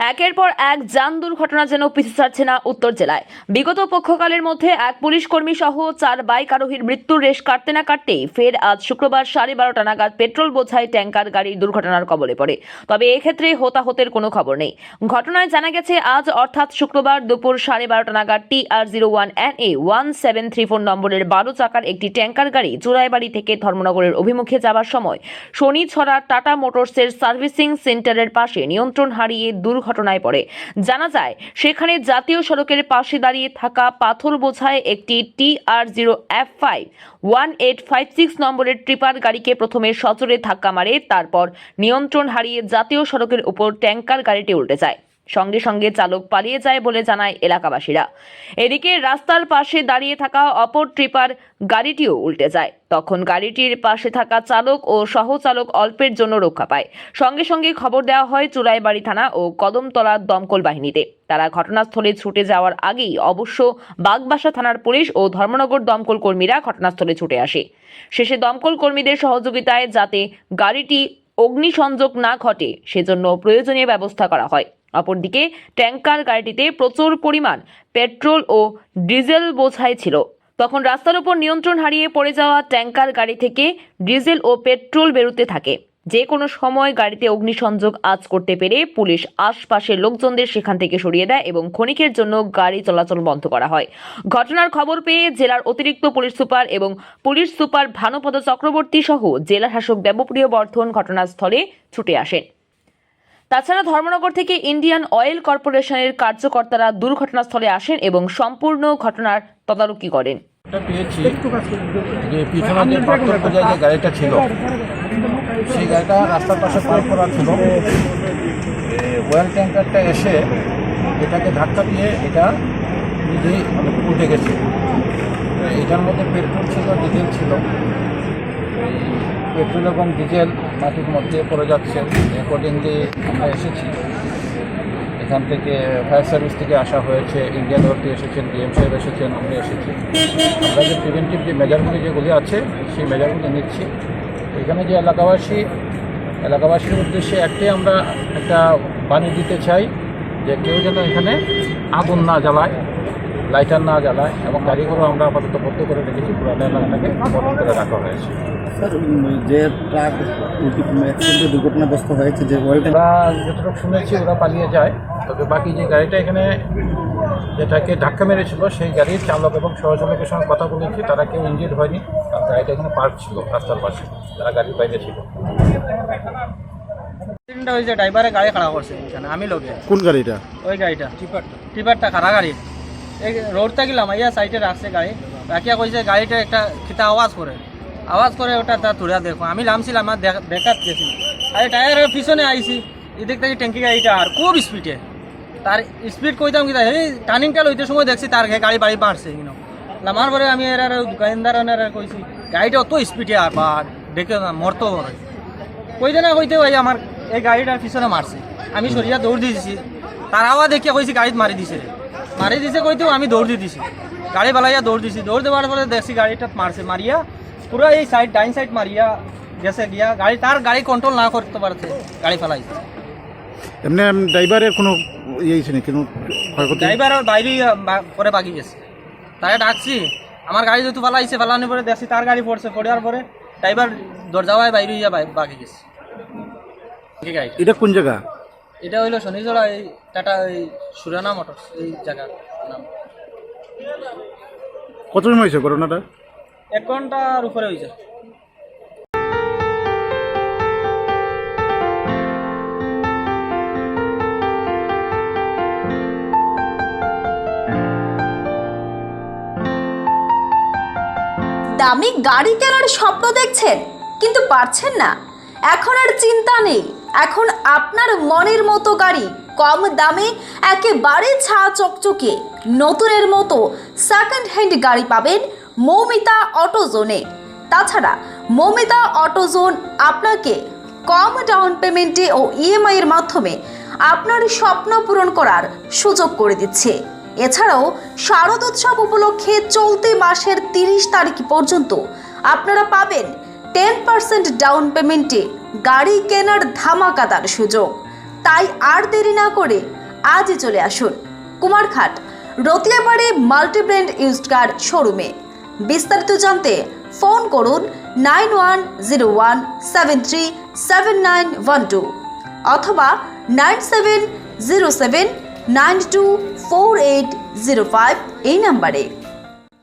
একের পর এক যান দুর্ঘটনা যেন পিছু ছাড়ছে না উত্তর জেলায়। বিগত পক্ষকালের মধ্যে এক পুলিশ কর্মী সহ চার বাইক আরোহীর মৃত্যুর রেশ কাটতে না কাটতেই ফের আজ শুক্রবার সাড়ে বারোটা নাগাদ পেট্রোল বোঝাই ট্যাঙ্কার গাড়ি দুর্ঘটনার কবলে পড়ে। তবে এক্ষেত্রে হতাহতের কোনো খবর নেই। ঘটনায় জানা গেছে, আজ অর্থাৎ শুক্রবার দুপুর সাড়ে বারোটা নাগাদ T R zero one N A one seven three four নম্বরের বারো চাকার একটি ট্যাঙ্কার গাড়ি চুরাইবাড়ি থেকে ধর্মনগরের অভিমুখে যাবার সময় শনি শনিছড়া টাটা মোটরসের সার্ভিসিং সেন্টারের পাশে নিয়ন্ত্রণ হারিয়ে দুর্ঘটনায় পড়ে। জানা যায়, সেখানে জাতীয় সড়কের পাশে দাঁড়িয়ে থাকা পাথর বোঝায় একটি T R zero F five, one eight five six নম্বরের ট্রিপার গাড়িকে প্রথমে সচরে ধাক্কা মারে, তারপর নিয়ন্ত্রণ হারিয়ে জাতীয় সড়কের উপর ট্যাঙ্কার গাড়িটি উল্টে যায়। সঙ্গে সঙ্গে চালক পালিয়ে যায় বলে জানায় এলাকাবাসীরা। এদিকে রাস্তার পাশে দাঁড়িয়ে থাকা অপর ট্রিপার গাড়িটিও উল্টে যায়। তখন গাড়িটির পাশে থাকা চালক ও সহচালক অল্পের জন্য রক্ষা পায়। সঙ্গে সঙ্গে খবর দেওয়া হয় চুরাইবাড়ি থানা ও কদমতলা দমকল বাহিনীতে। তারা ঘটনাস্থলে ছুটে যাওয়ার আগেই অবশ্য বাগবাসা থানার পুলিশ ও ধর্মনগর দমকল কর্মীরা ঘটনাস্থলে ছুটে আসে। শেষে দমকল কর্মীদের সহযোগিতায় যাতে গাড়িটি অগ্নিসংযোগ না ঘটে, সেজন্য প্রয়োজনীয় ব্যবস্থা করা হয়। অপরদিকে ট্যাঙ্কার গাড়িটিতে প্রচুর পরিমাণ পেট্রোল ও ডিজেল বোঝাই ছিল। তখন রাস্তার উপর নিয়ন্ত্রণ হারিয়ে পড়ে যাওয়া ট্যাঙ্কার গাড়ি থেকে ডিজেল ও পেট্রোল বেরোতে থাকে। যে কোনো সময় গাড়িতে অগ্নিসংযোগ আজ করতে পেরে পুলিশ আশপাশের লোকজনদের সেখান থেকে সরিয়ে দেয় এবং ক্ষণিকের জন্য গাড়ি চলাচল বন্ধ করা হয়। ঘটনার খবর পেয়ে জেলার অতিরিক্ত পুলিশ সুপার এবং পুলিশ সুপার ভানুপদ চক্রবর্তী সহ জেলা শাসক দেবপ্রিয় বর্ধন ঘটনাস্থলে ছুটে আসেন। তাছাড়া ধর্মনগর থেকে ইন্ডিয়ান অয়েল কর্পোরেশনের কার্যকর্তারা দুর্ঘটনাস্থলে আসেন এবং সম্পূর্ণ ঘটনার তদারকি করেন। এটা পেয়েছি। যে পিছনে যে পাথর যে গাড়িটা ছিল সেই গাড়িটা রাস্তার পাশে পার্ক করা ছিল। ওয়েল ট্যাঙ্কারটা এসে এটাকে ধাক্কা দিয়ে এটা নিজেই উঠে গেছে। এটার মধ্যে পেট্রোল ছিল ডিজেল ছিল। পেট্রোল এবং ডিজেল মাটির মধ্যে পড়ে যাচ্ছে। অ্যাকর্ডিংলি আমরা এসেছি। এখান থেকে ফায়ার সার্ভিস থেকে আসা হয়েছে। ইন্ডিয়ান থেকে এসেছেন ডিএম সাহেব এসেছেন আমরা এসেছি। আমরা যে প্রিভেন্টিভ যে মেজারগুলি যেগুলি আছে, সেই মেজারগুলি নিচ্ছি। এখানে যে এলাকাবাসী, এলাকাবাসীর উদ্দেশ্যে একটাই আমরা একটা বাণী দিতে চাই যে কেউ যেন এখানে আগুন না জ্বালায় লাইটার না জ্বালায় এবং গাড়িগুলো আমরা আপাতত বন্ধ করে রেখেছি। পুরো এলাকাটাকে বন্ধ করে রাখা হয়েছে। যে ট্রাক অ্যাক্সিডেন্টে দুর্ঘটনাগ্রস্ত হয়েছে যে ওয়েল ওরা যতটুকু শুনেছি ওরা পালিয়ে যায়। তবে বাকি যে গাড়িটা এখানে যেটাকে ধাক্কা মেরেছিল সেই গাড়ির চালক এবং সহচালকের সঙ্গে কথা বলেছি তারা কেউ ইঞ্জিড হয়নি। আর গাড়িটা এখানে পার্ক ছিল রাস্তার পাশে। তারা গাড়ির বাইরে ছিল। অ্যাক্সিডেন্টটা হয়েছে ড্রাইভারে গাড়ি খারাপ করছে এখানে আমি লোকে। কোন গাড়িটা? ওই গাড়িটা। টিপারটা টিপারটা খারা গাড়ি। এই রোড সাইডে রাখছে গাড়ি। রাখিয়া কইছে গাড়িটা একটা খিতা আওয়াজ করে। আওয়াজ করে ওটা তা তুলে দেখো। আমি নামছিলাম আমার দেখ- দেখাত গেছি। আরে টায়ারের পিছনে আইছি, এদিক থেকে ট্যাঙ্কি গাড়িটা আর খুব স্পিডে তার স্পিড কইতাম কি এই টার্নিংটা লইতে সময় দেখছি, তার গাড়ি বাড়ি মারছে কিনো নামার পরে আমি এর দোকানদার এর কইছি, গাড়িটা অত স্পিডে আর বা না, মরতো কইতে না কইতে ভাই, আমার এই গাড়িটার পিছনে মারছে। আমি সরিয়া দৌড় দিয়েছি তার আওয়াজ দেখিয়া কইছি গাড়িত মারি দিছে মারি দিছে কইতেও আমি দৌড় দিয়ে দিছি। গাড়ি বালাইয়া দৌড় দিছি। দৌড় দেওয়ার পরে দেখছি গাড়িটাত মারছে, মারিয়া পুরো এই সাইড ডাইন সাইড মারিয়া গেছে গিয়া গাড়ি তার গাড়ি কন্ট্রোল না করতে পারছে গাড়ি ফেলাইছে। এমনি ড্রাইভারের কোনো ইয়ে হয়েছে না কোনো ক্ষয়ক্ষতি? ড্রাইভার আর বাইরে পরে বাকি গেছে। তাকে ডাকছি আমার গাড়ি যেহেতু ফেলাইছে ফেলানোর পরে দেখছি তার গাড়ি পড়ছে পড়ার পরে ড্রাইভার দরজাওয়ায় বাইরে ইয়া বাকি গেছে। এটা কোন জায়গা? এটা হইল শনিজোড়া এই টাটা এই সুরানা মোটরস এই জায়গার নাম। কত সময় হয়েছে ঘটনাটা? এক ঘণ্টার উপরে হয়েছে দামি গাড়ি কেনার স্বপ্ন দেখছেন, কিন্তু পারছেন না। এখন আর চিন্তা নেই। এখন আপনার মনের মতো গাড়ি, কম দামে, একেবারে ছা চকচকে, নতুনের মতো সেকেন্ড হ্যান্ড গাড়ি পাবেন মৌমিতা অটোজোনে। তাছাড়া মৌমিতা অটোজোন আপনাকে কম ডাউন পেমেন্টে ও ইএমআই এর মাধ্যমে আপনার স্বপ্ন পূরণ করার সুযোগ করে দিচ্ছে। এছাড়াও শারদ উৎসব উপলক্ষে চলতি মাসের তিরিশ তারিখ পর্যন্ত আপনারা পাবেন টেন পার্সেন্ট ডাউন পেমেন্টে গাড়ি কেনার ধামাকাদার সুযোগ। তাই আর দেরি না করে আজই চলে আসুন। Kumarghat Ratiabari multibrand used car শোরুমে। বিস্তারিত জানতে ফোন করুন nine one zero one seven three seven nine one two অথবা nine seven zero seven nine two four eight zero five এই নাম্বারে।